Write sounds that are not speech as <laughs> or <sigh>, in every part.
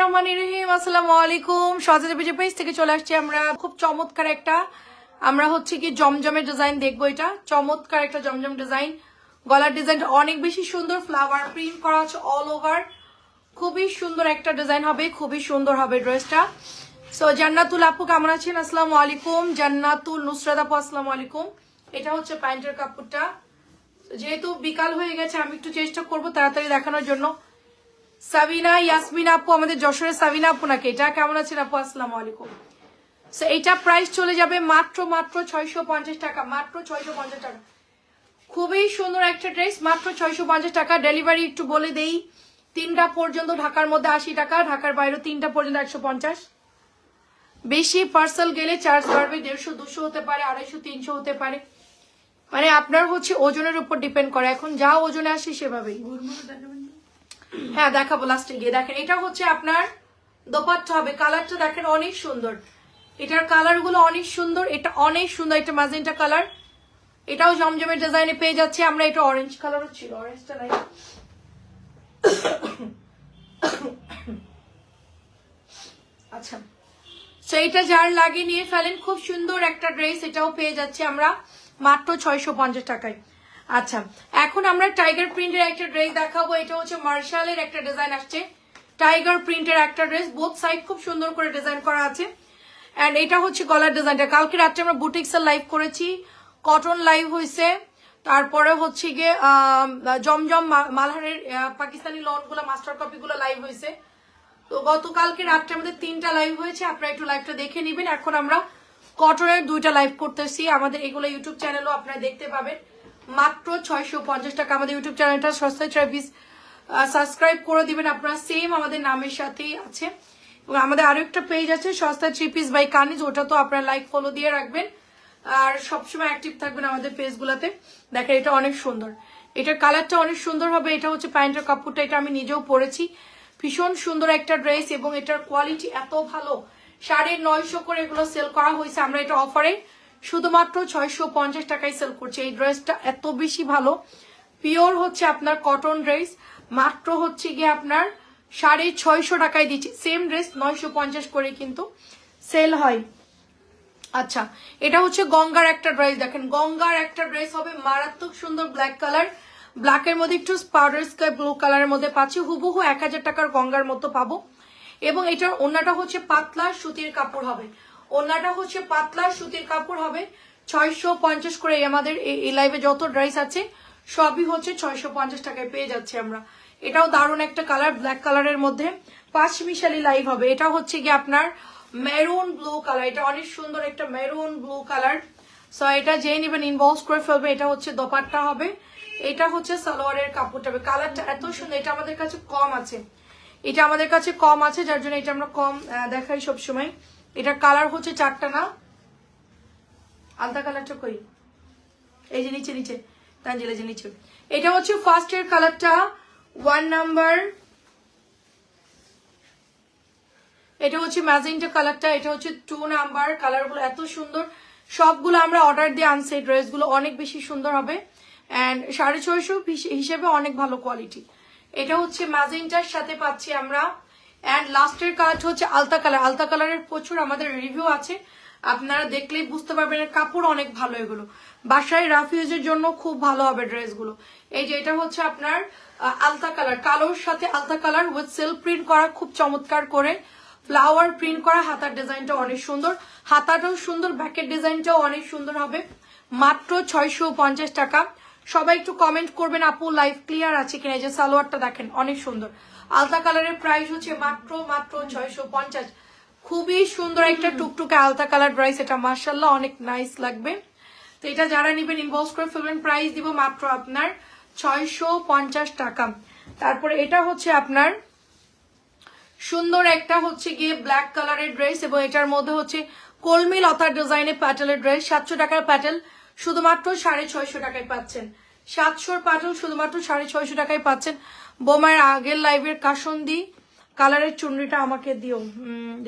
রহমান রহিম, আসসালামু আলাইকুম। বিজয় পেজ থেকে চলে আসছি আমরা। খুব চমৎকার একটা, আমরা হচ্ছে কি জমজমের ডিজাইন দেখব এটা। চমৎকার একটা ডিজাইন গলার ডিজাইনটা অনেক বেশি সুন্দর ফ্লাওয়ার প্রিন্ট করা অল ওভার খুবই সুন্দর একটা ডিজাইন হবে, খুবই সুন্দর হবে ড্রেসটা সো জান্নাতুল আপু কেমন আছেন? আসসালামু আলাইকুম। জান্নাতুল নুসরাত আপু, আসসালামু আলাইকুম। এটা হচ্ছে প্যান্টের কাপড়টা। যেহেতু বিকাল হয়ে গেছে, আমি একটু চেষ্টা করব তাড়াতাড়ি দেখানোর জন্য। সাবিনা, ইয়াসমিন আপু, আমাদের যশোরের সাবিনা আপু নাকি? এটা কেমন আছেন আপু? আসসালামু আলাইকুম। সো এইটা প্রাইস চলে যাবে মাত্র মাত্র ছয়শো পঞ্চাশ টাকা, মাত্র ছয়শো পঞ্চাশ টাকা। খুবই সুন্দর একটা ড্রেস মাত্র ছয়শো পঞ্চাশ টাকা। ডেলিভারি একটু বলে দেই, তিনটা পর্যন্ত ঢাকার মধ্যে আশি টাকা, ঢাকার বাইরে তিনটা পর্যন্ত একশো পঞ্চাশ। বেশি পার্সেল গেলে চার্জ বাড়বে, দেড়শো, দুশো হতে পারে, আড়াইশো, তিনশো হতে পারে। মানে আপনার হচ্ছে ওজনের উপর ডিপেন্ড করে। এখন যা ওজনে আসে সেভাবেই। হ্যাঁ দেখাবো লাস্টে গিয়ে। দেখেন, এটা হচ্ছে আপনার দোপাট্টা হবে। কালারটা দেখেন, অনেক সুন্দর। এটার কালারগুলো অনেক সুন্দর। এটা অনেক সুন্দর। এটা ম্যাজেন্টা কালার এটাও জমজমের ডিজাইনে পেয়ে যাচ্ছে। আমরা এটা অরেঞ্জ কালারও ছিল। অরেঞ্জটা নাই। আচ্ছা। এটা যার লাগে নিয়ে ফেলেন, খুব সুন্দর একটা ড্রেস এটাও পেয়ে যাচ্ছে আমরা মাত্র ছয়শো পঞ্চাশ টাকায়। আচ্ছা এখন আমরা টাইগার প্রিন্টের একটা ড্রেস দেখাবো। এটা হচ্ছে মার্শালের একটা ডিজাইন আসছে। টাইগার প্রিন্টের একটা ড্রেস বোথ সাইড খুব সুন্দর করে ডিজাইন করা আছে। অ্যান্ড এটা হচ্ছে গলার ডিজাইনটা কালকে রাত্রে আমরা বুটিক্সের লাইভ করেছি। কটন লাইভ হয়েছে। তারপরে হচ্ছে গিয়ে জমজম মালহারের পাকিস্তানি লনগুলো মাস্টার কপিগুলো লাইভ হয়েছে। তো গতকালকে রাত্রে আমাদের তিনটা লাইভ হয়েছে। আপনারা একটু লাইভটা দেখে নেবেন। এখন আমরা কটনের দুইটা লাইভ করতেছি। আমাদের এগুলো ইউটিউব চ্যানেলও আপনারা দেখতে পাবেন। মাত্র ছয়শো পঞ্চাশ টাকা আমাদের ইউটিউব চ্যানেলটা সস্তায় ট্রাভিস সাবস্ক্রাইব করে দিবেন। আপনারা সেম আমাদের নামের সাথেই আছে। এবং আমাদের আরও একটা পেজ আছে সস্তা থ্রি পিস বাই কানিজ ওটা তো আপনারা লাইক ফলো দিয়ে রাখবেন। আর সবসময় অ্যাক্টিভ থাকবেন আমাদের পেজগুলোতে দেখেন, এটা অনেক সুন্দর। এটার কালারটা অনেক সুন্দর হবে। এটা হচ্ছে প্যান্টের কাপড়টা। এটা আমি নিজেও পরেছি। ভীষণ সুন্দর একটা ড্রেস এবং এটার কোয়ালিটি এত ভালো। সাড়ে নয়শো করে এগুলো সেল করা হয়েছে। আমরা এটা অফারে শুধুমাত্র ছয়শো পঞ্চাশ টাকায় সেল করছে। এই ড্রেসটা এত বেশি ভালো। পিওর হচ্ছে আপনার কটন ড্রেস মাত্র হচ্ছে গিয়ে আপনার সাড়ে ছয়শো টাকায় দিচ্ছি। সেম ড্রেস নয়শো পঞ্চাশ করে কিন্তু সেল হয়। আচ্ছা এটা হচ্ছে গঙ্গার একটা ড্রেস দেখেন, গঙ্গার একটা ড্রেস হবে মারাত্মক সুন্দর ব্ল্যাক কালার ব্ল্যাকের মধ্যে একটু পাউডার স্কাই ব্লু কালারের মধ্যে পাচ্ছি। হুবহু এক হাজার টাকার গঙ্গার মতো পাবো। এবং এটার ওনাটা হচ্ছে পাতলা সুতির কাপড় হবে। ওনাটা হচ্ছে পাতলা সুতির কাপড় হবে। ছয়শো পঞ্চাশ করে আমাদের এই- লাইভে যত ড্রেস আছে, সবই হচ্ছে ছয়শো পঞ্চাশ টাকায় পেয়ে যাচ্ছি আমরা। এটাও দারুণ একটা কালার ব্ল্যাক কালারের মধ্যে। পাঁচ মিশালি লাইভ হবে। এটা হচ্ছে কি আপনার মেরুন ব্লু কালার এটা অনেক সুন্দর একটা মেরুন ব্লু কালার সো এটা যে নেবেন ইনবক্স করে ফেলবে, এটা হচ্ছে দোপাট্টা হবে। এটা হচ্ছে সালোয়ারের কাপড়টা হবে। কালারটা এত সুন্দর, এটা আমাদের কাছে কম আছে। এটা আমাদের কাছে কম আছে, যার জন্য এটা আমরা কম দেখাই সব সময় এটার কালার হচ্ছে চারটা না? আলতা কালারটা কই? এই যে নিচে নিচে। তাঞ্জেল যে নিচে। এটা হচ্ছে ফার্স্ট এর কালারটা ওয়ান নাম্বার এটা হচ্ছে ম্যাজেন্টা কালারটা, এটা হচ্ছে টু নাম্বার কালারগুলো এত সুন্দর। সবগুলো আমরা অর্ডার দিয়ে আনছি ড্রেসগুলো অনেক বেশি সুন্দর হবে। অ্যান্ড সাড়ে ছয়শো হিসেবে অনেক ভালো কোয়ালিটি এটা হচ্ছে ম্যাজেন্টার সাথে পাচ্ছি আমরা অ্যান্ড লাস্টের কালারটা হচ্ছে আলতা কালার আলতা কালারের প্রচুর আমাদের রিভিউ আছে। আপনারা দেখলেই বুঝতে পারবেন কাপড় অনেক ভালো এগুলো। বাসায় রাফিউজের জন্য খুব ভালো হবে ড্রেসগুলো। এই যে এটা হচ্ছে আপনার আলতা কালার কালোর সাথে আলতা কালার উইথ সেল প্রিন্ট করা, খুব চমৎকার করে। ফ্লাওয়ার প্রিন্ট করা, হাতার ডিজাইনটা অনেক সুন্দর। হাতাটাও সুন্দর ব্যাকের ডিজাইনটাও অনেক সুন্দর হবে। মাত্র ছয়শো পঞ্চাশ টাকা। সবাই একটু কমেন্ট করবেন আপু লাইভ ক্লিয়ার আছে কিনা? এই যে সালোয়ারটা দেখেন অনেক সুন্দর। আলতা কালারের প্রাইস হচ্ছে মাত্র মাত্র ছয়শো পঞ্চাশ। খুবই সুন্দর একটা টুকটুকে আলতা কালার ড্রাইস এটা মার্শাল্লাহ অনেক নাইস লাগবে। তো এটা যারা নেবেন ইনভলভ করে ফেলবেন প্রাইস দিব মাত্র আপনার ছয়শো পঞ্চাশ টাকা। তারপরে এটা হচ্ছে আপনার সুন্দর একটা হচ্ছে গিয়ে ব্ল্যাক কালারের ড্রেস এবং এটার মধ্যে হচ্ছে কলমি লতার ডিজাইনের প্যাটেলের ড্রেস সাতশো টাকার প্যাটেল শুধুমাত্র সাড়ে ছয়শো টাকায় পাচ্ছেন। সাতশোর প্যাটেল শুধুমাত্র সাড়ে ছয়শো টাকায় পাচ্ছেন। বোমার আগের লাইভের কাসন্দি কালারের চুনরিটা আমাকে দিও।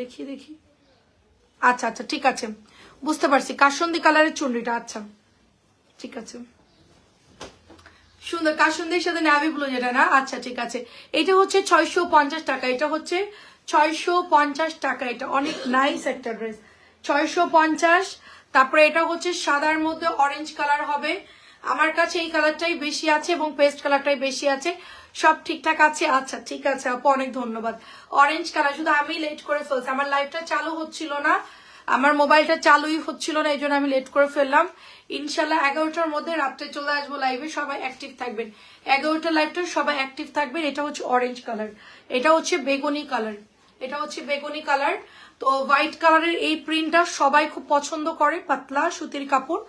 দেখি দেখি। আচ্ছা আচ্ছা ঠিক আছে। বুঝতে পারছি, কাসন্দি কালারের চুনরিটা আচ্ছা। ঠিক আছে। সুন্দর, কাসন্দির সাথে নাভি ব্লু যেটা না? আচ্ছা ঠিক আছে। এটা হচ্ছে ছয়শো পঞ্চাশ টাকা, এটা হচ্ছে ছয়শো পঞ্চাশ টাকা। এটা অনেক নাইস একটা ড্রেস ছয়শো পঞ্চাশ, তারপরে এটা হচ্ছে সাদার মধ্যে অরেঞ্জ কালার হবে। আমার কাছে এই কালারটাই বেশি আছে এবং পেস্ট কালারটাই বেশি আছে। সব ঠিকঠাক আছে? আচ্ছা ঠিক আছে আপু, অনেক ধন্যবাদ। অরেঞ্জ কালার, শুধু আমি লেট করে ফেলছি। আমার লাইভটা চালু হচ্ছিল না। আমার মোবাইলটা চালুই হচ্ছিল না এই জন্য আমি লেট করে ফেললাম। ইনশাল্লাহ এগারোটার মধ্যে রাত্রে চলে আসব লাইভে সবাই অ্যাক্টিভ থাকবেন। এগারোটা লাইভটা সবাই অ্যাক্টিভ থাকবেন, এটা হচ্ছে অরেঞ্জ কালার। এটা হচ্ছে বেগুনি কালার। এটা হচ্ছে বেগুনি কালার। তো হোয়াইট কালারের এই প্রিন্টটা সবাই খুব পছন্দ করে, পাতলা সুতির কাপড়।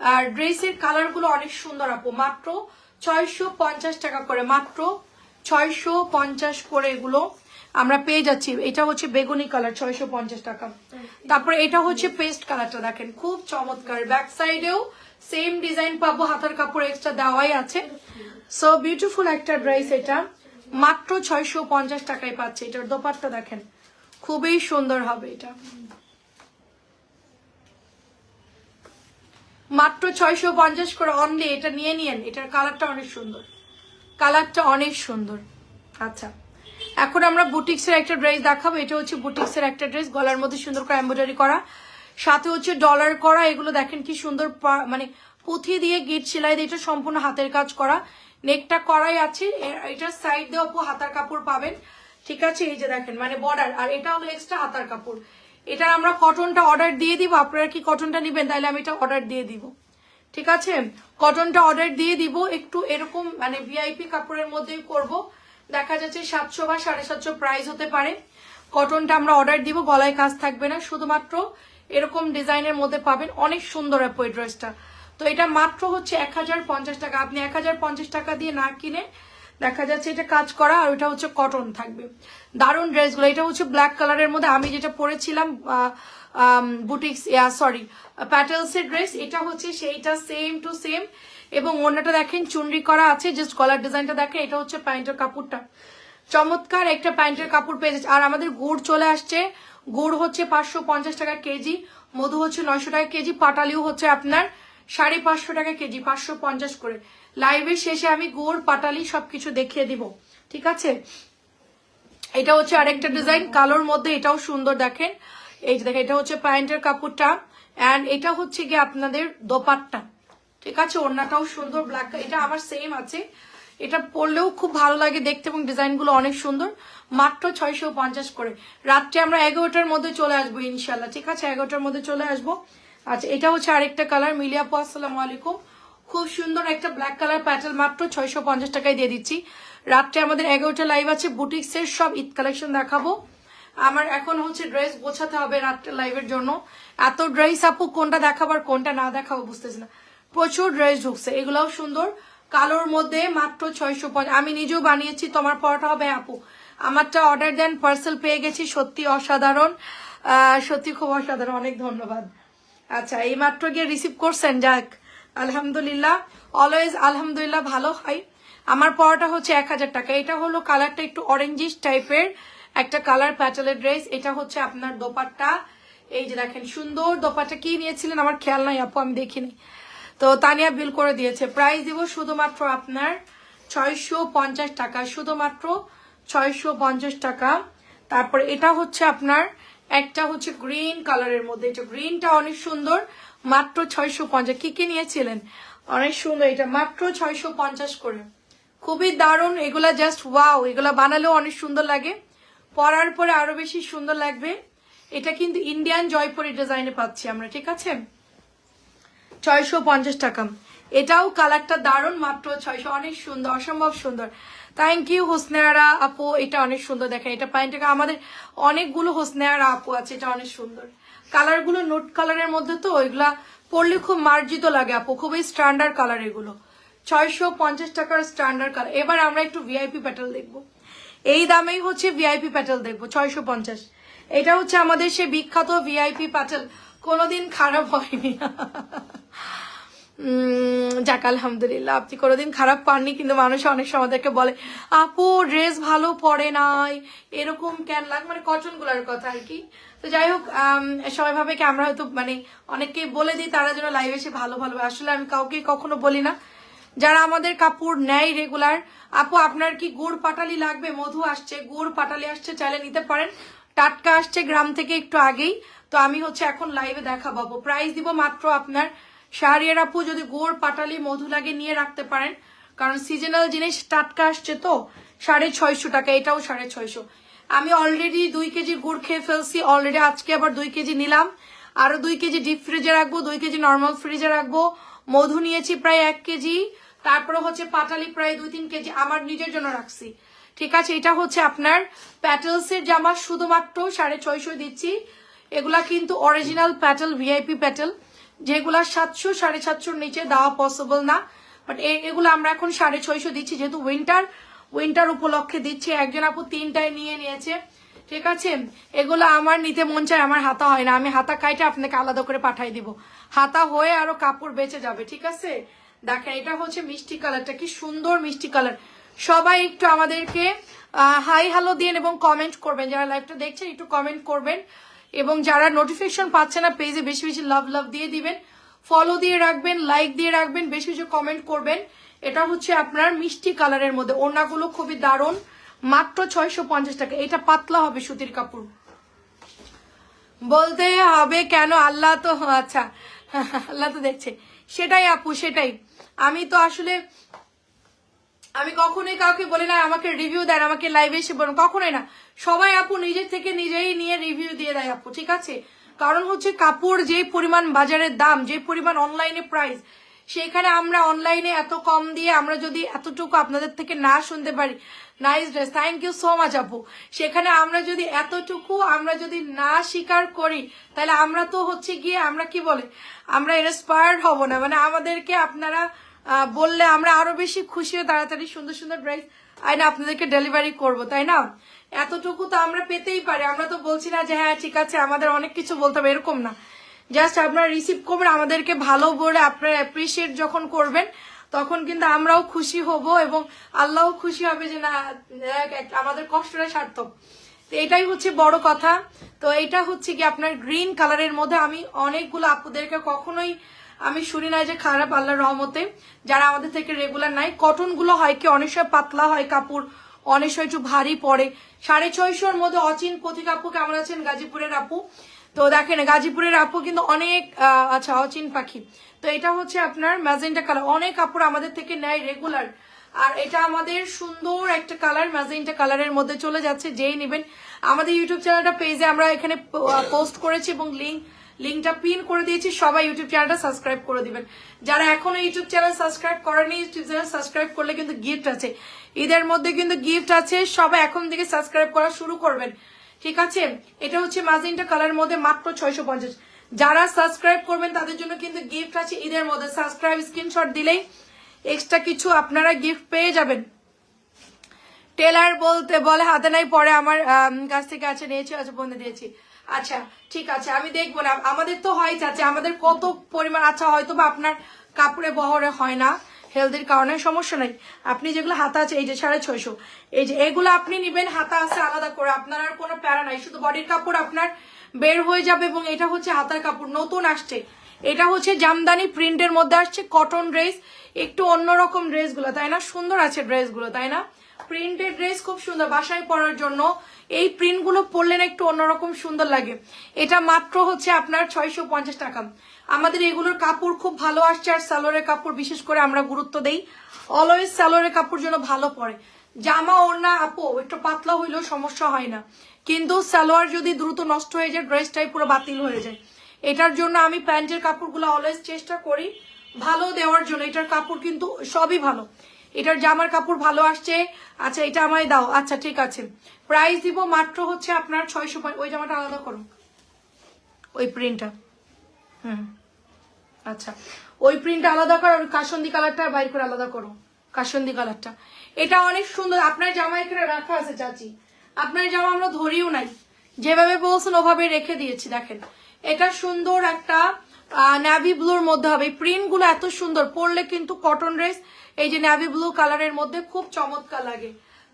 আর ড্রেসের কালারগুলো অনেক সুন্দর, আপু। মাত্র ছয়শো পঞ্চাশ টাকা করে, মাত্র ছয়শো পঞ্চাশ করে এগুলো আমরা পেয়ে যাচ্ছি। এটা হচ্ছে বেগুনি কালার, ছয়শো পঞ্চাশ টাকা। তারপরে এটা হচ্ছে পেস্ট কালারটা, দেখেন। খুব চমৎকার। ব্যাক সাইডেও সেম ডিজাইন পাবো, হাতার কাপড় এক্সট্রা দেওয়াই আছে। সো বিউটিফুল একটা ড্রেস এটা। মাত্র ছয়শো পঞ্চাশ টাকায় পাচ্ছে। এটার দোপারটা দেখেন। খুবই সুন্দর হবে এটা। মাত্র ছয়শো পঞ্চাশ করে অনলি এটা নিয়ে নিয়েন। এটার কালারটা অনেক সুন্দর। কালারটা অনেক সুন্দর। আচ্ছা। এখন আমরা বুটিক্সের একটা ড্রেস দেখাবো। এটা হচ্ছে বুটিক্সের একটা ড্রেস গলার মধ্যে সুন্দর করে এম্ব্রয়ডারি করা। সাথে হচ্ছে ডলার করা। এগুলো দেখেন কি সুন্দর মানে পুঁথি দিয়ে গিট সেলাই দিয়ে এটা সম্পূর্ণ হাতের কাজ করা। নেকটা করাই আছে। এটার সাইড দিয়ে অপু হাতার কাপড় পাবেন। ঠিক আছে? এই যে দেখেন মানে বর্ডার আর এটা হলো এক্সট্রা হাতার কাপড়। এটার আমরা কটনটা অর্ডার দিয়ে দিব, আপনারা কি কটনটা নেবেন তাহলে আমি এটা অর্ডার দিয়ে দিব। ঠিক আছে? কটনটা অর্ডার দিয়ে দিব, একটু এরকম মানে ভিআইপি কাপড়ের মধ্যেই করব। দেখা যাচ্ছে সাতশো বা সাড়ে সাতশো প্রাইস হতে পারে। কটনটা আমরা অর্ডার দিব, গলায় কাজ থাকবে না, শুধুমাত্র এরকম ডিজাইনের মধ্যে পাবেন। অনেক সুন্দর অ্যাপো ড্রেসটা তো এটা মাত্র হচ্ছে এক হাজার পঞ্চাশ টাকা। আপনি এক হাজার পঞ্চাশ টাকা দিয়ে না কিনে দেখা যাচ্ছে এটা কাজ করা, আর ওটা হচ্ছে কটন থাকবে। দারুণ ড্রেসগুলো এটা হচ্ছে ব্ল্যাক কালারের মধ্যে আমি যেটা পরেছিলাম বুটিক্স সরি প্যাটেলসের ড্রেস এটা হচ্ছে সেইটা সেম টু সেম এবং অন্যটা দেখেন, চুনরি করা আছে জাস্ট কলার ডিজাইনটা দেখেন, এটা হচ্ছে প্যান্টের কাপড়টা। চমৎকার একটা প্যান্টের কাপড় পেয়ে যাচ্ছে। আর আমাদের গুড় চলে আসছে। গুড় হচ্ছে পাঁচশো পঞ্চাশ টাকা কেজি, মধু হচ্ছে নয়শো টাকা কেজি, পাটালিও হচ্ছে আপনার সাড়ে পাঁচশো টাকা কেজি, পাঁচশো পঞ্চাশ করে। লাইভের শেষে আমি গুড় পাটালি সবকিছু দেখিয়ে দিব। ঠিক আছে? এটা হচ্ছে আরেকটা ডিজাইন কালোর মধ্যে এটাও সুন্দর দেখেন। এই দেখেন, এটা হচ্ছে প্যান্টের কাপড়টা অ্যান্ড এটা হচ্ছে গিয়ে আপনাদের দোপাট্টা। ঠিক আছে? ওড়নাটাও সুন্দর ব্ল্যাক এটা আমার সেম আছে। এটা পরলেও খুব ভালো লাগে দেখতে এবং ডিজাইনগুলো অনেক সুন্দর। মাত্র ছয়শো পঞ্চাশ করে। রাত্রে আমরা এগারোটার মধ্যে চলে আসব ইনশাল্লাহ ঠিক আছে? এগারোটার মধ্যে চলে আসব। আচ্ছা এটা হচ্ছে আরেকটা কালার মিলিয়াপু আসসালামু আলাইকুম। খুব সুন্দর একটা ব্ল্যাক কালার প্যাটেল মাত্র ছয়শো পঞ্চাশ টাকায় দিয়ে দিচ্ছি। রাত্রে আমাদের এগারোটা লাইভ আছে বুটিক্সের সব ঈদ কালেকশন দেখাবো। আমার এখন হচ্ছে ড্রেস গোছাতে হবে রাত্রে লাইভের জন্য। এত ড্রেস আপু, কোনটা দেখাবার কোনটা না দেখাবো বুঝতেছি না। প্রচুর ড্রেস ঢুকছে, এগুলাও সুন্দর। কালোর মধ্যে মাত্র ছয়শো আমি নিজেও বানিয়েছি, তোমার পরোটা হবে আপু। আমারটা অর্ডার দেন পার্সেল পেয়ে গেছি, সত্যি অসাধারণ। সত্যি খুব অসাধারণ, অনেক ধন্যবাদ। আচ্ছা এই মাত্র গিয়ে রিসিভ করছেন, যাক। আলহামদুলিল্লাহ অলওয়েজ আলহামদুলিল্লাহ ভালো হয়। আমার পরোটা হচ্ছে এক হাজার টাকা। এটা হলো কালারটা একটু অরেঞ্জিস টাইপের একটা কালার প্যাটেলের ড্রেস এটা হচ্ছে আপনার দোপাট্টা। এই যে দেখেন, সুন্দর দোপাট্টা। কি নিয়েছিলেন? আমার খেয়াল নাই আপু, আমি দেখিনি। তো তানিয়া বিল করে দিয়েছে। প্রাইস দিব শুধুমাত্র আপনার ছয়শো পঞ্চাশ টাকা। শুধুমাত্র ছয়শো পঞ্চাশ টাকা। তারপর এটা হচ্ছে আপনার, একটা হচ্ছে গ্রিন কালারের মধ্যে। এটা গ্রিনটা অনেক সুন্দর। মাত্র ছয়শো পঞ্চাশ। কি কি নিয়েছিলেন? অনেক সুন্দর এটা। মাত্র ছয়শো পঞ্চাশ করে। খুবই দারুণ। এগুলা জাস্ট ওয়াও এগুলা বানালেও অনেক সুন্দর লাগে। পরার পরে আরও বেশি সুন্দর লাগবে। এটা কিন্তু ইন্ডিয়ান জয়পুরি ডিজাইনে পাচ্ছি আমরা, ঠিক আছে? ছয়শো পঞ্চাশ টাকা। এটাও কালারটা দারুণ, মাত্র ছয়শো। অনেক সুন্দর, অসম্ভব সুন্দর। থ্যাংক ইউ হোসনেয়ারা আপু। এটা অনেক সুন্দর দেখেন। এটা প্যান্টটা আমাদের অনেকগুলো হোসনেয়ারা আপু আছে। এটা অনেক সুন্দর। কালারগুলো নোট কালারের মধ্যে তো ওইগুলা পড়লে খুব মার্জিত লাগে, আপু। খুবই স্ট্যান্ডার্ড কালার এগুলো। ছয়শো পঞ্চাশ টাকার স্ট্যান্ডার্ড কালার এবার আমরা একটু ভিআইপি প্যাটেল দেখব। এই দামেই হচ্ছে ভিআইপি প্যাটেল দেখব, ছয়শো পঞ্চাশ। এটা হচ্ছে আমাদের সে বিখ্যাত ভিআইপি প্যাটেল কোনোদিন খারাপ হয়নি। <laughs> যাক, আলহামদুলিল্লাহ, আপনি কোনোদিন খারাপ পাননি, কিন্তু মানুষ অনেক সময় আমাদেরকে বলে, আপু ড্রেস ভালো পরে নাই। এরকম কেন? লাগ মানে কটনগুলার কথা আর কি। তো যাই হোক সবাই ভাবে কি আমরা হয়তো মানে অনেককে বলে দিই, তারা যেন লাইভ এসে ভালো ভালো আসলে আমি কাউকে কখনো বলি না। যারা আমাদের কাপড় নেয় রেগুলার আপু, আপনার কি গুড় পাটালি লাগবে? মধু আসছে, গুড় পাটালি আসছে, চাইলে নিতে পারেন। টাটকা আসছে গ্রাম থেকে একটু আগেই। তো আমি হচ্ছে এখন লাইভে দেখাবো প্রাইস দিব মাত্র আপনার শাহরিয়ার আপু যদি গুড় পাটালি মধু লাগে নিয়ে রাখতে পারেন, কারণ সিজনাল জিনিস টাটকা আসছে তো, সাড়ে ছয়শো টাকা, এটাও সাড়ে ছয়শো। আমি অলরেডি দুই কেজি গুড় খেয়ে ফেলছি অলরেডি আজকে আবার দুই কেজি নিলাম। আরও দুই কেজি ডিপ ফ্রিজে রাখব, দুই কেজি নর্মাল ফ্রিজে রাখব। মধু নিয়েছি প্রায় এক কেজি, তারপরে হচ্ছে পাটালি প্রায় দুই তিন কেজি আমার নিজের জন্য রাখছি। ঠিক আছে, এটা হচ্ছে আপনার প্যাটেলসের জামা, শুধুমাত্র সাড়ে ছয়শো দিচ্ছি। এগুলা কিন্তু অরিজিনাল প্যাটেল ভিআইপি প্যাটেল যেগুলা সাতশো, সাড়ে সাতশোর নিচে দেওয়া পসিবল না। বাট এগুলো আমরা এখন সাড়ে ছয়শো দিচ্ছি, যেহেতু উইন্টার উইন্টার উপলক্ষে দিচ্ছি। একজন আপু তিনটায় নিয়ে নিয়েছে। ঠিক আছে? এগুলো আমার নিতে মন চায়, আমার হাতা হয় না। আমি হাতা কাইটে আপনাকে আলাদা করে পাঠাই দিব। হাতা হয়ে আরও কাপড় বেঁচে যাবে, ঠিক আছে? দেখেন, এটা হচ্ছে মিষ্টি কালারটা, কি সুন্দর মিষ্টি কালার। সবাই একটু আমাদেরকে হাই হ্যালো দিন এবং কমেন্ট করবেন। যারা লাইভটা দেখছেন, একটু কমেন্ট করবেন। এবং যারা নোটিফিকেশন পাচ্ছে না পেজে বেশি বেশি লাভ লাভ দিয়ে দিবেন। ফলো দিয়ে রাখবেন লাইক দিয়ে রাখবেন, বেশি বেশি কমেন্ট করবেন। এটা হচ্ছে আপনার মিষ্টি কালারের মধ্যে। ওড়নাগুলো খুবই দারুণ। মাত্র ছয়শো পঞ্চাশ টাকা। এটা পাতলা হবে সুতির কাপড়। বলতে হবে কেন? আল্লাহ তো আচ্ছা। আল্লাহ তো দেখছে। সেটাই আপু, সেটাই। আমি তো আসলে আমি কখনোই কাউকে বলি না, আমাকে রিভিউ দেন, আমাকে লাইভে এসে বলুন। কখনোই না। সবাই আপু নিজের থেকে নিজেই নিয়ে রিভিউ দিয়ে দেয় আপু, ঠিক আছে? কারণ হচ্ছে কাপড় যে পরিমাণ বাজারের দাম, যে পরিমাণ অনলাইনে প্রাইস সেখানে আমরা অনলাইনে এত কম দিয়ে আমরা যদি এতটুকু আপনাদের থেকে না শুনতে পারি nice dress thank you so much আপু। সেখানে আমরা যদি এতটুকু আমরা যদি না স্বীকার করি, তাহলে আমরা তো হচ্ছে গিয়ে আমরা কি বলে, আমরা ইন্সপায়ার্ড হব না। মানে আমাদেরকে আপনারা বললে আমরা আরও বেশি খুশি হয়ে তাড়াতাড়ি সুন্দর সুন্দর ড্রেস আইনা আপনাদেরকে ডেলিভারি করব, তাই না? এতটুকু তো আমরা পেতেই পারি। আমরা তো বলছি না যে হ্যাঁ ঠিক আছে, আমাদের অনেক কিছু বলতে হবে, এরকম না। জাস্ট আপনারা রিসিভ করবেন আমাদেরকে ভালো বলে আপনারা অ্যাপ্রিসিয়েট যখন করবেন, তখন কিন্তু আমরাও খুশি হব এবং আল্লাহও খুশি হবে যে, না আমাদের কষ্টটা সার্থক। তো এটাই হচ্ছে বড় কথা। তো এটা হচ্ছে কি আপনার গ্রিন কালারের মধ্যে আমি অনেকগুলো আপুদেরকে কখনোই আমি শুনি না যে খারাপ আল্লাহর রহমতে যারা আমাদের থেকে রেগুলার নাই। কটনগুলো হয় কি অনেক সময় পাতলা হয় কাপড় অনেক সময় একটু ভারী পড়ে সাড়ে ছয়শোর মধ্যে অচিন পথিক আপু কেমন আছেন? গাজীপুরের আপু। তো দেখেন, গাজীপুরের আপু কিন্তু অনেক আচ্ছা অচিন পাখি। তো এটা হচ্ছে আপনার ম্যাজেন্টা কালার অনেক কাপড় আমাদের থেকে নেয় রেগুলার আর এটা আমাদের সুন্দর একটা কালার ম্যাজেন্টা কালারের মধ্যে চলে যাচ্ছে। যেই নেবেন, আমাদের ইউটিউব চ্যানেলটা পেজে আমরা এখানে পোস্ট করেছি এবং লিঙ্ক লিঙ্কটা পিন করে দিয়েছি সবাই ইউটিউব চ্যানেলটা সাবস্ক্রাইব করে দিবেন। যারা এখনও ইউটিউব চ্যানেল সাবস্ক্রাইব করেনি ইউটিউব চ্যানেল সাবস্ক্রাইব করলে কিন্তু গিফট আছে। ঈদের মধ্যে কিন্তু গিফট আছে সবাই এখন থেকে সাবস্ক্রাইব করা শুরু করবেন। ঠিক আছে? এটা হচ্ছে মাজিনটা কালার মধ্যে মাত্র ছয়শো পঞ্চাশ। যারা সাবস্ক্রাইব করবেন তাদের জন্য কিন্তু গিফট আছে। ঈদের মধ্যে সাবস্ক্রাইব স্ক্রিনশট দিলেই এক্সট্রা কিছু আপনারা গিফট পেয়ে যাবেন। টেলার বলতে বলে হাতে নাই পরে আমার আম, কাছ থেকে আছে নিয়েছি আচ্ছা বন্ধু দিয়েছি। আচ্ছা ঠিক আছে, আমি দেখব না। আমাদের তো হয় চাচা, আমাদের কত পরিমাণ আচ্ছা হয়তো বা আপনার কাপড়ে বহরে হয় না হেলদির কারণে সমস্যা নাই। আপনি যেগুলো হাতা আছে, এই যে সাড়ে ছয়শো, এই যে এগুলো আপনি নিবেন, হাতা আছে আলাদা করে, আপনার আর কোনো প্যারা নাই। শুধু বডির কাপড় আপনার বের হয়ে যাবে এবং এটা হচ্ছে হাতার কাপড়, নতুন আসছে। এটা হচ্ছে জামদানি প্রিন্টের মধ্যে আসছে কটন ড্রেস একটু অন্যরকম ড্রেসগুলো তাই না? সুন্দর আছে ড্রেসগুলো তাই না? প্রিন্টেড ড্রেস খুব সুন্দর, বাসায় পরার জন্য। এই প্রিন্টগুলো পরলে না একটু অন্যরকম সুন্দর লাগে। এটা মাত্র হচ্ছে আপনার ছয়শো পঞ্চাশ টাকা। আমাদের এগুলোর কাপড় খুব ভালো আসছে, আর সালোয়ারের কাপড় বিশেষ করে আমরা গুরুত্ব দেই। অলওয়েজ সালোয়ারের কাপড় জন্য ভালো পরে। জামা, ওড়না, আপো, একটু পাতলা হইলেও সমস্যা হয় না। কিন্তু সালোয়ার যদি দ্রুত নষ্ট হয়ে যায়, ড্রেসটাই পুরো বাতিল হয়ে যায়। এটার জন্য আমি প্যান্টের কাপড়গুলো অলওয়েজ চেষ্টা করি ভালো দেওয়ার জন্য। এটার কাপড় কিন্তু সবই ভালো। এটার জামার কাপড় ভালো আসছে। আচ্ছা এটা আমায় দাও। আচ্ছা ঠিক আছে। প্রাইস দিব মাত্র হচ্ছে আপনার ছয়শো ওই জামাটা আলাদা করো। ওই প্রিন্টটা হুম। আচ্ছা। ওই প্রিন্ট আলাদা করো আর কাসন্দি কালারটা বাইর করে আলাদা করো। কাসন্দি কালারটা এটা অনেক সুন্দর। আপনার জামা এখানে রাখা আছে, চাচি। আপনার জামা আমরা ধরিও নাই। যেভাবে বলছেন ওভাবে রেখে দিয়েছি, দেখেন। এটা সুন্দর একটা ন্যাভি ব্লুর মধ্যে হবে। প্রিন্টগুলো এত সুন্দর, পরলে কিন্তু কটন ড্রেস এই যে ন্যাভি ব্লু কালারের মধ্যে খুব চমৎকার লাগে।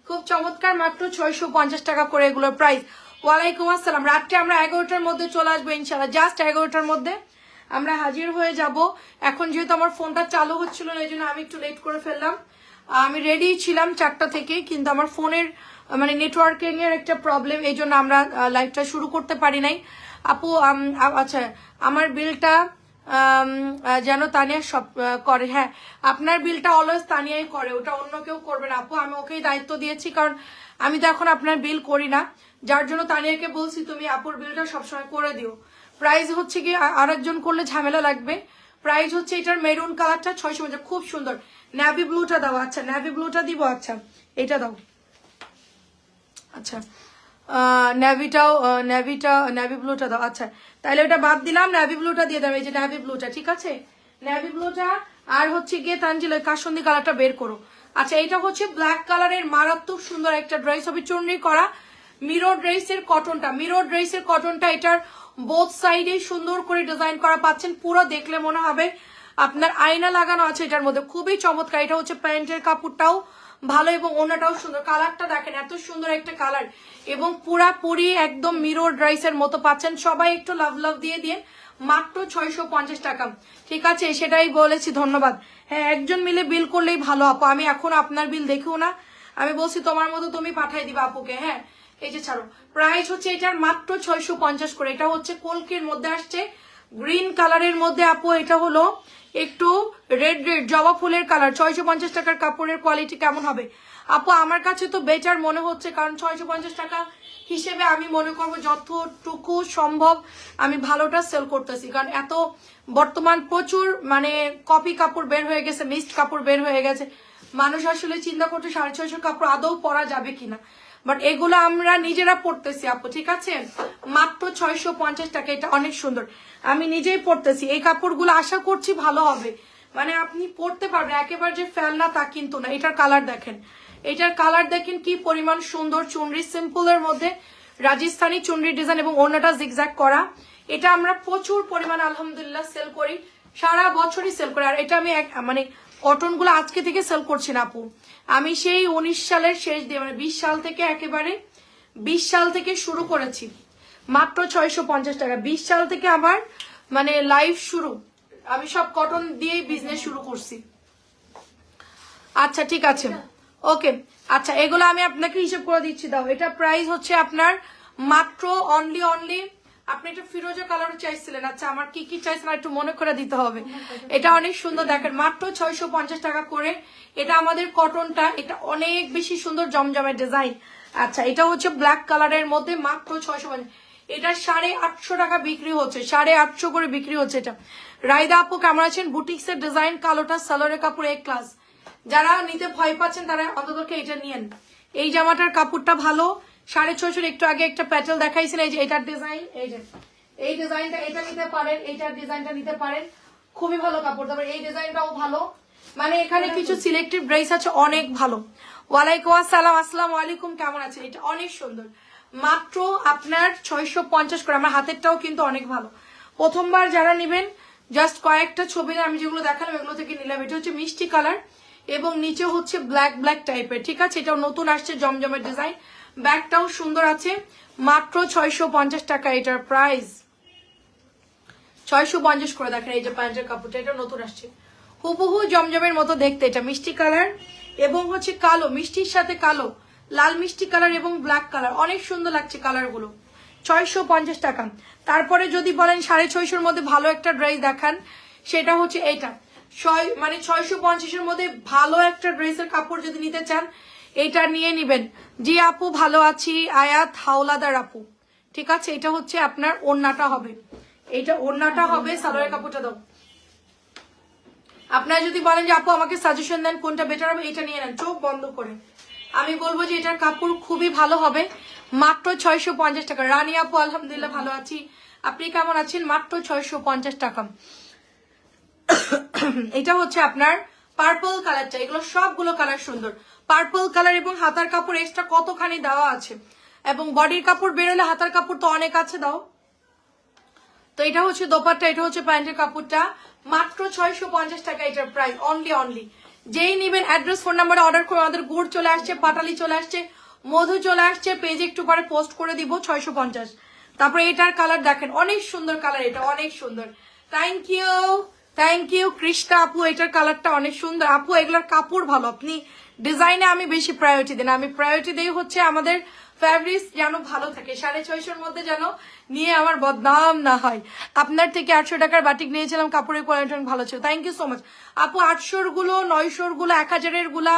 খুব চমৎকার, মাত্র ছয়শো পঞ্চাশ টাকা করে এগুলোর প্রাইস ওয়ালাইকুম আসসালাম। রাত্রে আমরা এগারোটার মধ্যে চলে আসব ইনশাল্লাহ জাস্ট এগারোটার মধ্যে আমরা হাজির হয়ে যাব। এখন যেহেতু আমার ফোনটা চালু হচ্ছিল না এই জন্য আমি একটু লেট করে ফেললাম। আমি রেডি ছিলাম চারটা থেকে কিন্তু আমার ফোনের মানে নেটওয়ার্কিং এর একটা প্রবলেম এই জন্য আমরা লাইভটা শুরু করতে পারি নাই। আপু আচ্ছা আমার বিলটা যেন তানিয়া সব করে। হ্যাঁ আপনার বিলটা অলওয়েজ তানিয়াই করে, ওটা অন্য কেউ করবে না। আপু, আমি ওকেই দায়িত্ব দিয়েছি, কারণ আমি তো এখন আপনার বিল করি না। যার জন্য তানিয়াকে বলছি, তুমি আপুর বিলটা সবসময় করে দিও। প্রাইস হচ্ছে কি আরেকজন করলে ঝামেলা লাগবে। প্রাইস হচ্ছে এটার মেরুন কালারটা ছয়শো পঞ্চাশ, খুব সুন্দর। ন্যাভি ব্লুটা দাও আচ্ছা ন্যাভি ব্লুটা দিব আচ্ছা এটা দাও। আচ্ছা ন্যাভিটাও ন্যাভিটা, ন্যাভি ব্লুটা দাও। আচ্ছা তাহলে ওটা বাদ দিলাম, ন্যাভি ব্লুটা দিয়ে দেবে, এই যে ন্যাভি ব্লুটা, ঠিক আছে? ন্যাভি ব্লুটা আর হচ্ছে গিয়ে তানজিল, ওই কাসন্দি কালারটা বের করো। আচ্ছা এটা হচ্ছে ব্ল্যাক কালারের মারাত্মক সুন্দর একটা ড্রেস হবে, চুনরি করা। মিরর ড্রেসের কটনটা মিরর ড্রেসের কটনটা এটার বোথ সাইডে সুন্দর করে ডিজাইন করা পাচ্ছেন, পুরো দেখলে মনে হবে আপনার আয়না লাগানো আছে এটার মধ্যে। খুবই চমৎকার। এটা হচ্ছে প্যান্টের কাপড়টাও ভালো এবং ওনাটাও সুন্দর। কালারটা দেখেন, এত সুন্দর একটা কালার। এবং পুরাপুরি একদম মিরর ড্রাইসের মতো পাচ্ছেন। সবাই একটু লাভ লাভ দিয়ে দিন মাত্র ছয়শো পঞ্চাশ টাকা। ঠিক আছে, সেটাই বলেছি, ধন্যবাদ। হ্যাঁ একজন মিলে বিল করলেই ভালো, আপু। আমি এখন আপনার বিল দেখেও না। আমি বলছি, তোমার মতো তুমি পাঠাই দিবা আপুকে। হ্যাঁ এই যে ছাড়ো। প্রাইস হচ্ছে এটার মাত্র ছয়শো পঞ্চাশ করে। এটা হচ্ছে কলকের মধ্যে আসছে। গ্রিন কালারের মধ্যে, আপু, এটা হলো একটু রেড রেড জবা ফুলের কালার ছয়শো পঞ্চাশ টাকার কাপড়ের কোয়ালিটি কেমন হবে? আপু, আমার কাছে তো বেটার মনে হচ্ছে, কারণ ছয়শো পঞ্চাশ টাকা হিসেবে আমি মনে করব যতটুকু সম্ভব আমি ভালোটা সেল করতেছি। কারণ এত বর্তমান প্রচুর মানে কপি কাপড় বের হয়ে গেছে মিক্সড কাপড় বের হয়ে গেছে। মানুষ আসলে চিন্তা করতে সাড়ে ছয়শো কাপড় আদৌ পরা যাবে কিনা। বাট এগুলো আমরা নিজেরা পড়তেছি, আপু, ঠিক আছে? মাত্র ছয়শো পঞ্চাশ টাকা, এটা অনেক সুন্দর। আমি নিজেই পড়তেছি, এই কাপড়গুলো আশা করছি ভালো হবে। মানে আপনি পড়তে পারবেন, একেবারে যে ফেলনা তা কিন্তু না। এটার কালার দেখেন। এটার কালার দেখেন কি পরিমাণ সুন্দর চুনরি সিম্পলের মধ্যে। রাজস্থানি চুনরি ডিজাইন এবং অন্যটা জিগজ্যাগ করা। এটা আমরা প্রচুর পরিমাণ, আলহামদুলিল্লাহ সেল করি। সারা বছরই সেল করি। আর এটা আমি মানে কটনগুলো আজকে থেকে সেল করছি না, আপু। আমি সেই উনিশ সালের শেষ দিয়ে মানে বিশ সাল থেকে একেবারে বিশ সাল থেকে শুরু করেছি। মাত্র ছয়শো পঞ্চাশ টাকা। বিশ সাল থেকে আমার মানে লাইফ শুরু। আমি সব কটন দিয়েই বিজনেস শুরু করছি। আচ্ছা ঠিক আছে। ওকে আচ্ছা এগুলো আমি আপনাকে হিসেব করে দিচ্ছি। দাও, এটা প্রাইস হচ্ছে আপনার মাত্র অনলি অনলি আপনি একটা ফিরোজা কালার চাইছিলেন। আচ্ছা আমার কি কি চাইছিলেন একটু মনে করে দিতে হবে। এটা অনেক সুন্দর দেখেন, মাত্র ছয়শো পঞ্চাশ টাকা করে। এটা আমাদের কটনটা এটা অনেক বেশি সুন্দর জমজমের ডিজাইন আচ্ছা এটা হচ্ছে ব্ল্যাক কালারের মধ্যে মাত্র ছয়শো পঞ্চাশ। এটা সাড়ে আটশো টাকা বিক্রি হচ্ছে, সাড়ে আটশো করে বিক্রি হচ্ছে এটা। রায়দা আপু, কেমন আছেন? বুটিক্সের ডিজাইন কালোটা, সালোয়ারের কাপড় এক ক্লাস যারা নিতে ভয় পাচ্ছেন, তারা অন্ততকে এটা নিয়েন। এই জামাটার কাপড়টা ভালো সাড়ে ছয়শোর একটু আগে একটা প্যাটেল দেখাইছেন এই যে এটার ডিজাইন এই যে এই ডিজাইনটা এটা নিতে পারেন এইটার ডিজাইনটা নিতে পারেন। খুবই ভালো কাপড় তারপর এই ডিজাইনটাও ভালো। মানে এখানে কিছু সিলেক্টিভ ড্রেস আছে অনেক ভালো। ওয়ালাইকুম আসসালাম আসসালামু আলাইকুম কেমন আছে এটা অনেক সুন্দর। মাত্র আপনার ছয়শো পঞ্চাশ করে আমার হাতেরটাও কিন্তু অনেক ভালো। প্রথমবার যারা নেবেন জাস্ট কয়েকটা ছবি আমি যেগুলো দেখালাম এগুলো থেকে নিলাম। এটা হচ্ছে মিষ্টি কালার এবং নিচে হচ্ছে ব্ল্যাক ব্ল্যাক টাইপের ঠিক আছে? এটাও নতুন আসছে জমজমের ডিজাইন ব্যাগটাও সুন্দর আছে। মাত্র ছয়শো পঞ্চাশ টাকা এটার প্রাইস ছয়শো পঞ্চাশ করে দেখেন এই যে প্যান্টের কাপড়টা, এটা নতুন আসছে। হুবহু জমজমের মতো দেখতে, এটা মিষ্টি কালার এবং হচ্ছে কালো, মিষ্টির সাথে কালো, লাল মিষ্টি কালার এবং ব্ল্যাক কালার। অনেক সুন্দর লাগছে কালারগুলো। ছয়শো পঞ্চাশ টাকা। তারপরে যদি বলেন সাড়ে ছয়শোর মধ্যে ভালো একটা ড্রেস দেখান, সেটা হচ্ছে এটা। ছয় মানে ছয়শো পঞ্চাশের মধ্যে ভালো একটা ড্রেসের কাপড় যদি নিতে চান এটা নিয়ে নিবেন। জি আপু, ভালো আছি। আয়াত, হাওলাদার আপু। ঠিক আছে, এটা হচ্ছে আপনার ওড়নাটা হবে। এটা ওড়নাটা হবে সালোয়ারের কাপড়টা দাও। আপনারা যদি বলেন যে, আপু, আমাকে সাজেশন দেন কোনটা বেটার হবে, এটা নিয়ে নেন। চোখ বন্ধ করে। আমি বলব যে, এটার কাপড় খুবই ভালো হবে। মাত্র ছয়শো পঞ্চাশ টাকা। রানী আপু, আলহামদুলিল্লাহ ভালো আছি। আপনি কেমন আছেন? মাত্র ছয়শো পঞ্চাশ টাকা। <coughs> এটা হচ্ছে আপনার পার্পল কালারটা এগুলো সবগুলো কালার সুন্দর। পার্পল কালার এবং হাতার কাপড় এক্সট্রা কতখানি দেওয়া আছে? এবং বডির কাপড় বেরোলে হাতার কাপড় তো অনেক আছে, দাও। তো এটা হচ্ছে দোপাট্টা, এটা হচ্ছে প্যান্টের কাপড়টা। মাত্র ছয়শো পঞ্চাশ টাকা এটার প্রাইস অনলি অনলি যেই নিবেন অ্যাড্রেস ফোন নাম্বারে অর্ডার করে আমাদের গুড় চলে আসছে, পাটালি চলে আসছে, মধু চলে আসছে পেজে একটু পরে পোস্ট করে দিব ছয়শো পঞ্চাশ। তারপরে এটার কালার দেখেন, অনেক সুন্দর কালার এটা, অনেক সুন্দর। Thank you thank you Krishna আপু, এটার কালারটা অনেক সুন্দর। আপু, এগুলোর কাপড় ভালো, আপনি ডিজাইনে আমি বেশি প্রায়োরিটি দিই না। আমি প্রায়োরিটি দিই হচ্ছে আমাদের ফ্যাব্রিক্স যেন ভালো থাকে। সাড়ে ছয়শোর মধ্যে যেন নিয়ে আমার বদনাম না হয়। আপনার থেকে আটশো টাকার বাটিক নিয়েছিলাম, কাপড়ের কোয়ালিটি অনেক ভালো ছিল। থ্যাংক ইউ সো মাচ আপু, আটশোরগুলো, নয়শোরগুলো, এক হাজারেরগুলা,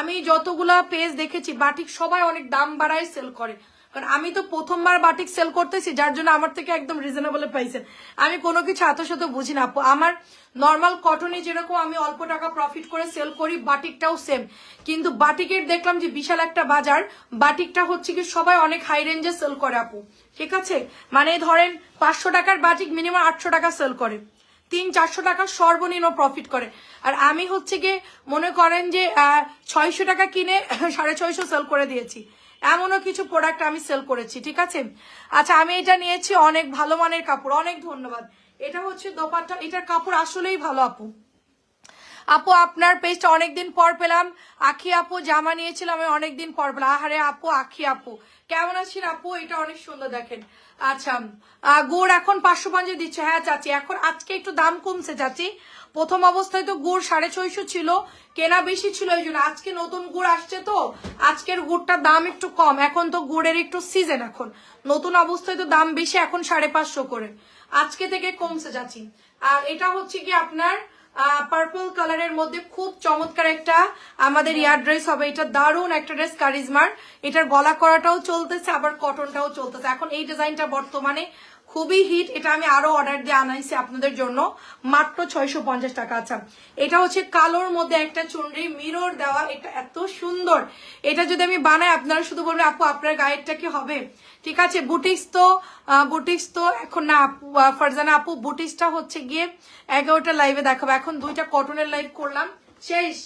আমি যতগুলা পেজ দেখেছি বাটিক সবাই অনেক দাম বাড়ায় সেল করে। কারণ আমি তো প্রথমবার বাটিক সেল করতেছি, যার জন্য আমার থেকে একদম রিজনেবলে পাইছেন। আমি কোনো কিছু এত শত বুঝি না আমার নর্মাল কটনে যেরকম আমি অল্প টাকা প্রফিট করে সেল করি, বাটিকটাও সেম কিন্তু বাটিকের দেখলাম যে বিশাল একটা বাজার, বাটিকটা হচ্ছে কি সবাই অনেক হাই রেঞ্জে সেল করে, আপু। ঠিক আছে? মানে ধরেন পাঁচশো টাকার বাটিক মিনিমাম আটশো টাকা সেল করে। তিন চারশো টাকা সর্বনিম্ন প্রফিট করে। আর আমি হচ্ছে গিয়ে মনে করেন যে ছয়শো টাকা কিনে সাড়ে ছয়শো সেল করে দিয়েছি। এমনও কিছু প্রোডাক্ট আমি সেল করেছি, ঠিক আছে? আচ্ছা আমি এটা নিয়েছি অনেক ভালো মানের কাপড়, অনেক ধন্যবাদ। এটা হচ্ছে দোপাট্টা, এটার কাপড় আসলেই ভালো, আপু। আপু, আপনার পেজটা অনেকদিন পর পেলাম। আখি আপু জামা নিয়েছিলাম আমি অনেকদিন পর পেলাম। আহারে আপু, আখি আপু। কেমন আছেন আপু? এটা অনেক সুন্দর দেখেন। আচ্ছা গুড় এখন পাঁচশো পঞ্চাশ দিচ্ছে। হ্যাঁ চাচি এখন আজকে একটু দাম কমছে চাচি প্রথম অবস্থায় তো গুড় সাড়ে ছয়শো ছিল, কেনা বেশি ছিল এই জন্য। আজকে নতুন গুড় আসছে তো, আজকের গুড়টার দাম একটু কম। এখন তো গুড়ের একটু সিজন এখন। নতুন অবস্থায় তো দাম বেশি, এখন সাড়ে পাঁচশো করে। আজকে থেকে কমছে, যাচ্ছি। আর এটা হচ্ছে কি আপনার পার্পল কালারের মধ্যে খুব চমৎকার একটা আমাদের ইয়ার ড্রেস হবে। এটা দারুণ একটা ড্রেস কারিজমার। এটার গলা করাটাও চলতেছে আবার কটনটাও চলতেছে। এখন এই ডিজাইনটা বর্তমানে খুবই হিট এটা আমি আরও অর্ডার দিয়ে আনাইছি আপনাদের জন্য। মাত্র ছয়শো পঞ্চাশ টাকা আচ্ছা এটা হচ্ছে কালোর মধ্যে একটা চুনরি মিরর দেওয়া, এটা এত সুন্দর। এটা যদি আমি বানাই, আপনারা শুধু বলবেন, আপু, আপনার গায়েরটা কি হবে? ঠিক আছে, বুটিক্স তো বুটিক্স তো এখন না, আপু ফারজানা আপু, বুটিক্সটা হচ্ছে গিয়ে এগারোটা লাইভে দেখাবো। এখন দুইটা কটনের লাইভ করলাম। শেষ।